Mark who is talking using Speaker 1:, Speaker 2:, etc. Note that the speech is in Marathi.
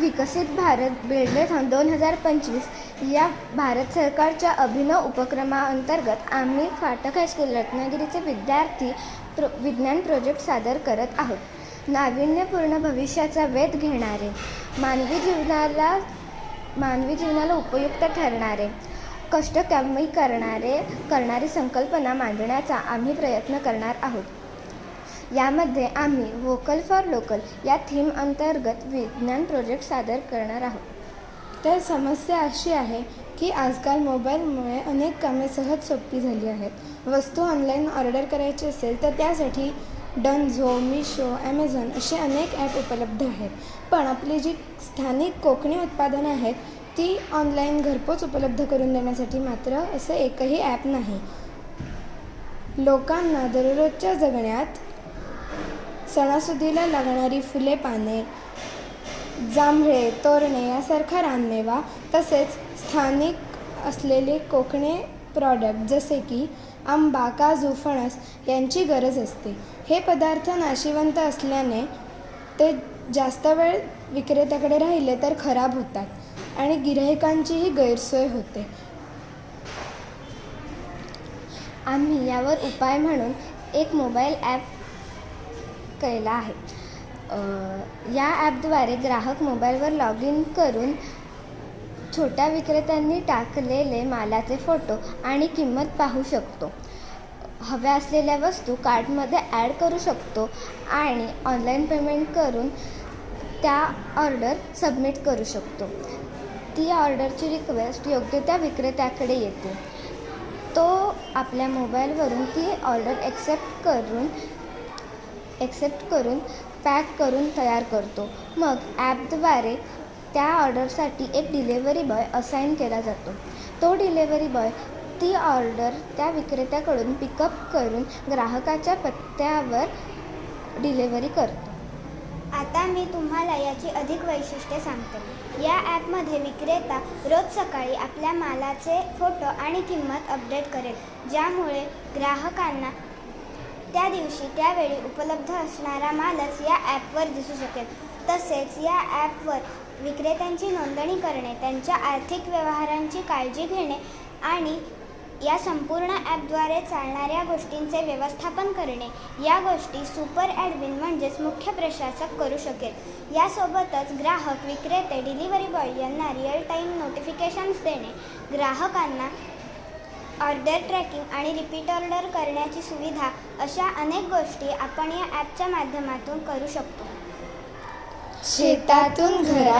Speaker 1: विकसित भारत बिल्डेथॉन दोन हजार पंचवीस या भारत सरकारच्या अभिनव उपक्रमाअंतर्गत आम्ही फाटक हायस्कूल रत्नागिरीचे विद्यार्थी प्रो विज्ञान प्रोजेक्ट सादर करत आहोत. नाविन्यपूर्ण भविष्याचा वेध घेणारे मानवी जीवनाला मानवी जीवनाला उपयुक्त ठरणारे कष्ट कमी करणारे करणारी संकल्पना मांडण्याचा आम्ही प्रयत्न करणार आहोत. यामध्ये आम्ही वोकल फॉर लोकल या थीम अंतर्गत विज्ञान प्रोजेक्ट सादर करणार आहोत.
Speaker 2: तर समस्या अशी आहे की आजकाल मोबाईलमुळे अनेक कामे सहज सोपी झाली आहेत. वस्तू ऑनलाईन ऑर्डर करायची असेल तर त्यासाठी डनझो मिशो ॲमेझॉन असे अनेक ॲप उपलब्ध आहेत. पण आपली जी स्थानिक कोकणी उत्पादनं आहेत ती ऑनलाईन घरपोच उपलब्ध करून देण्यासाठी मात्र असं एकही ॲप नाही. लोकांना दररोजच्या जगण्यात सणासुदीला लागणारी फुले पाने जांभळे तोरणे यासारखा रानमेवा तसेच स्थानिक असलेले कोकणे प्रॉडक्ट जसे की आंबा काजू फणस यांची गरज असते. हे पदार्थ नाशिवंत असल्याने ते जास्त वेळ विक्रेत्याकडे राहिले तर खराब होतात आणि गिऱ्हाईकांचीही गैरसोय होते.
Speaker 1: आम्ही यावर उपाय म्हणून एक मोबाईल ॲप केला आहे. या ॲपद्वारे ग्राहक मोबाईलवर लॉग इन करून छोट्या विक्रेत्यांनी टाकलेले मालाचे फोटो आणि किंमत पाहू शकतो. हव्या असलेल्या वस्तू कार्टमध्ये ॲड करू शकतो आणि ऑनलाईन पेमेंट करून त्या ऑर्डर सबमिट करू शकतो. ती ऑर्डरची रिक्वेस्ट योग्य त्या विक्रेत्याकडे येते. तो आपल्या मोबाईलवरून ती ऑर्डर एक्सेप्ट करून एक्सेप्ट करून पॅक करून तयार करतो. मग ॲपद्वारे त्या ऑर्डरसाठी एक डिलेवरी बॉय असाईन केला जातो. तो डिलेवरी बॉय ती ऑर्डर त्या विक्रेत्याकडून पिकअप करून ग्राहकाच्या पत्त्यावर डिलेवरी करतो.
Speaker 3: आता मी तुम्हाला याची अधिक वैशिष्ट्ये सांगते. या ॲपमध्ये विक्रेता रोज सकाळी आपल्या मालाचे फोटो आणि किंमत अपडेट करेल ज्यामुळे ग्राहकांना त्या दिवशी त्यावेळी उपलब्ध असणारा मालच या ॲपवर दिसू शकेल. तसेच या ॲपवर विक्रेत्यांची नोंदणी करणे त्यांच्या आर्थिक व्यवहारांची काळजी घेणे आणि या संपूर्ण ॲपद्वारे चालणाऱ्या गोष्टींचे व्यवस्थापन करणे या गोष्टी सुपर ॲडमिन म्हणजेच मुख्य प्रशासक करू शकेल. यासोबतच ग्राहक विक्रेते डिलिव्हरी बॉय यांना रिअल टाईम नोटिफिकेशन्स देणे ग्राहकांना ऑर्डर ट्रॅकिंग आणि रिपीट ऑर्डर करण्याची सुविधा अशा अनेक गोष्टी आपण या ॲपच्या माध्यमातून करू शकतो.
Speaker 2: शेतातून घरा